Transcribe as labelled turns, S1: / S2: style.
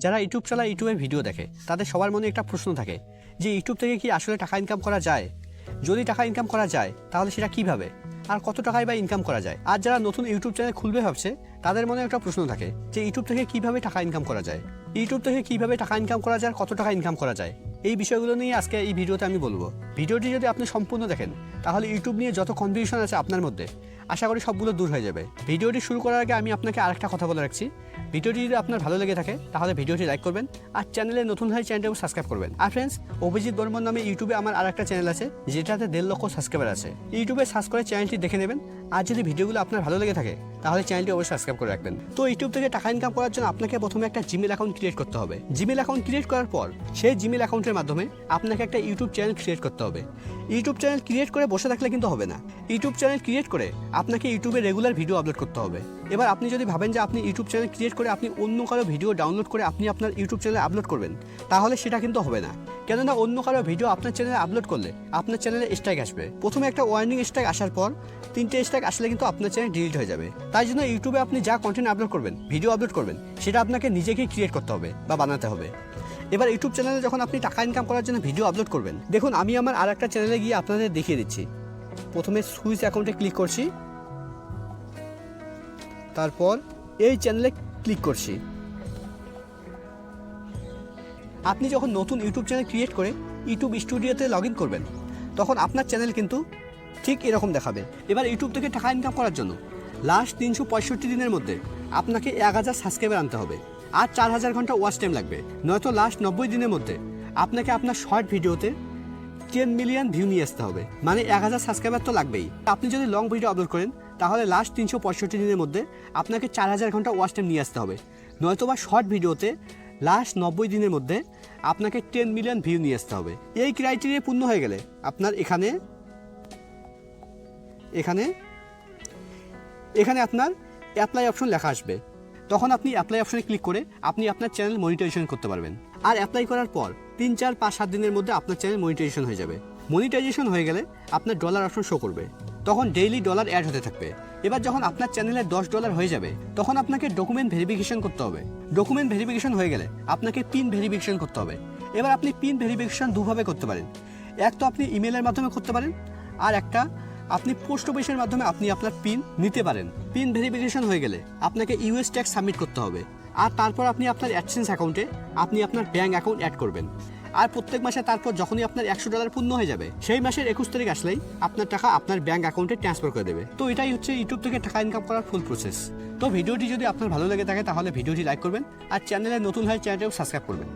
S1: যারা ইউটিউব চালা ইউটিউবের ভিডিও দেখে, তাদের সবার মনে একটা প্রশ্ন থাকে যে ইউটিউব থেকে কি আসলে টাকা ইনকাম করা যায়? যদি টাকা ইনকাম করা যায়, তাহলে সেটা কীভাবে? আর কত টাকায় বা ইনকাম করা যায়? আর যারা নতুন ইউটিউব চ্যানেল খুলবে ভাবছে, তাদের মনে একটা প্রশ্ন থাকে যে ইউটিউব থেকে কীভাবে টাকা ইনকাম করা যায়? ইউটিউব থেকে কীভাবে টাকা ইনকাম করা যায় আর কত টাকা ইনকাম করা যায়? এই বিষয়গুলো নিয়ে আজকে এই ভিডিওতে আমি বলব। ভিডিওটি যদি আপনি সম্পূর্ণ দেখেন, তাহলে ইউটিউব নিয়ে যত কনফিউশন আছে আপনার মধ্যে, আশা করি সবগুলো দূর হয়ে যাবে। ভিডিওটি শুরু করার আগে আমি আপনাকে আরেকটা কথা বলে রাখছি। ভিডিওটি যদি আপনার ভালো লেগে থাকে, তাহলে ভিডিওটি লাইক করবেন আর চ্যানেলে নতুন হয় চ্যানেলটাকে সাবস্ক্রাইব করবেন। আর ফ্রেন্ডস অভিজিৎ বর্মন নামে ইউটিউবে আমার আরেকটা চ্যানেল আছে, যেটাতে দেড় লক্ষ সাবস্ক্রাইবার আছে। ইউটিউবে সার্চ করে চ্যানেলটি দেখে নেবেন আর যদি ভিডিওগুলো আপনার ভালো লেগে থাকে, তাহলে চ্যানেলটি অবশ্যই সাবস্ক্রাইব করে রাখবেন। তো ইউটিউব থেকে টাকা ইনকাম করার জন্য আপনাকে প্রথমে একটা জিমেল অ্যাকাউন্ট ক্রিয়েট করতে হবে। জিমেল অ্যাকাউন্ট ক্রিয়েট করার পর, সেই জিমেল অ্যাকাউন্টের মাধ্যমে আপনাকে একটা ইউটিউব চ্যানেল ক্রিয়েট করতে হবে। ইউটিউব চ্যানেল ক্রিয়েট করে বসে থাকলে কিন্তু হবে না। ইউটিউব চ্যানেল ক্রিয়েট করে আপনাকে ইউটিউবে রেগুলার ভিডিও আপলোড করতে হবে। এবার আপনি যদি ভাবেন যে আপনি ইউটিউব চ্যানেল ক্রিয়েট করে আপনি অন্য কারও ভিডিও ডাউনলোড করে আপনি আপনার ইউটিউব চ্যানেলে আপলোড করবেন, তাহলে সেটা কিন্তু হবে না। কেননা অন্য কারও ভিডিও আপনার চ্যানেলে আপলোড করলে আপনার চ্যানেলে স্ট্রাইক আসবে। প্রথমে একটা ওয়ার্নিং স্ট্রাইক আসার পর তিনটে স্ট্রাইক আসলে কিন্তু আপনার চ্যানেল ডিলিট হয়ে যাবে। তাই জন্য ইউটিউবে আপনি যা কন্টেন্ট আপলোড করবেন ভিডিও আপলোড করবেন, সেটা আপনাকে নিজেকেই ক্রিয়েট করতে হবে বা বানাতে হবে। এবার ইউটিউব চ্যানেলে যখন আপনি টাকা ইনকাম করার জন্য ভিডিও আপলোড করবেন, দেখুন আমি আমার আর একটা চ্যানেলে গিয়ে আপনাদের দেখিয়ে দিচ্ছি। প্রথমে সুইচ অ্যাকাউন্টে ক্লিক করছি। তারপর এই চ্যানেলে ক্লিক করছি। আপনি যখন নতুন ইউটিউব চ্যানেল ক্রিয়েট করে ইউটিউব স্টুডিওতে লগ ইন করবেন, তখন আপনার চ্যানেল কিন্তু ঠিক এরকম দেখাবে। এবার ইউটিউব থেকে টাকা ইনকাম করার জন্য লাস্ট তিনশো পঁয়ষট্টি দিনের মধ্যে আপনাকে এক হাজার সাবস্ক্রাইবার আনতে হবে। আর চার হাজার ঘণ্টা ওয়াচ টাইম লাগবে। নয়তো লাস্ট নব্বই দিনের মধ্যে আপনাকে আপনার শর্ট ভিডিওতে টেন মিলিয়ন ভিউ নিয়ে আসতে হবে। মানে এক হাজার সাবস্ক্রাইবার তো লাগবেই। আপনি যদি লং ভিডিও আপলোড করেন, তাহলে লাস্ট তিনশো পঁয়ষট্টি দিনের মধ্যে আপনাকে চার হাজার ঘণ্টা ওয়াচ টাইম নিয়ে আসতে হবে। নয়তো বা শর্ট ভিডিওতে লাস্ট নব্বই দিনের মধ্যে আপনাকে টেন মিলিয়ন ভিউ নিয়ে আসতে হবে। এই ক্রাইটেরিয়া পূর্ণ হয়ে গেলে আপনার এখানে এখানে এখানে আপনার অ্যাপ্লাই অপশন লেখা আসবে। তখন আপনি অ্যাপ্লাই অপশনে ক্লিক করে আপনি আপনার চ্যানেল মনিটাইজেশন করতে পারবেন। আর অ্যাপ্লাই করার পর তিন, চার, পাঁচ, সাত দিনের মধ্যে আপনার চ্যানেল মনিটাইজেশন হয়ে যাবে। মনিটাইজেশন হয়ে গেলে আপনার ডলার অপশন শো করবে। তখন ডেইলি ডলার অ্যাড হতে থাকবে। এবার যখন আপনার চ্যানেলে দশ ডলার হয়ে যাবে, তখন আপনাকে ডকুমেন্ট ভেরিফিকেশন করতে হবে। ডকুমেন্ট ভেরিফিকেশন হয়ে গেলে আপনাকে পিন ভেরিফিকেশন করতে হবে। এবার আপনি পিন ভেরিফিকেশন দুভাবে করতে পারেন। এক তো আপনি ইমেলের মাধ্যমে করতে পারেন, আর একটা আপনি পোস্ট অফিসের মাধ্যমে আপনি আপনার পিন নিতে পারেন। পিন ভেরিফিকেশন হয়ে গেলে আপনাকে ইউএস ট্যাক্স সাবমিট করতে হবে। আর তারপর আপনি আপনার অ্যাডসেন্স অ্যাকাউন্টে আপনি আপনার ব্যাঙ্ক অ্যাকাউন্ট অ্যাড করবেন। আর প্রত্যেক মাসে তারপর যখনই আপনার একশো ডলার পূর্ণ হয়ে যাবে, সেই মাসের একুশ তারিখ আসলেই আপনার টাকা আপনার ব্যাঙ্ক অ্যাকাউন্টে ট্রান্সফার করে দেবে। তো এটাই হচ্ছে ইউটিউব থেকে টাকা ইনকাম করার ফুল প্রসেস তো ভিডিওটি যদি আপনার ভালো লেগে থাকে, তাহলে ভিডিওটি লাইক করবেন আর চ্যানেলে নতুন হয় চ্যানেলটাও সাবস্ক্রাইব করবেন।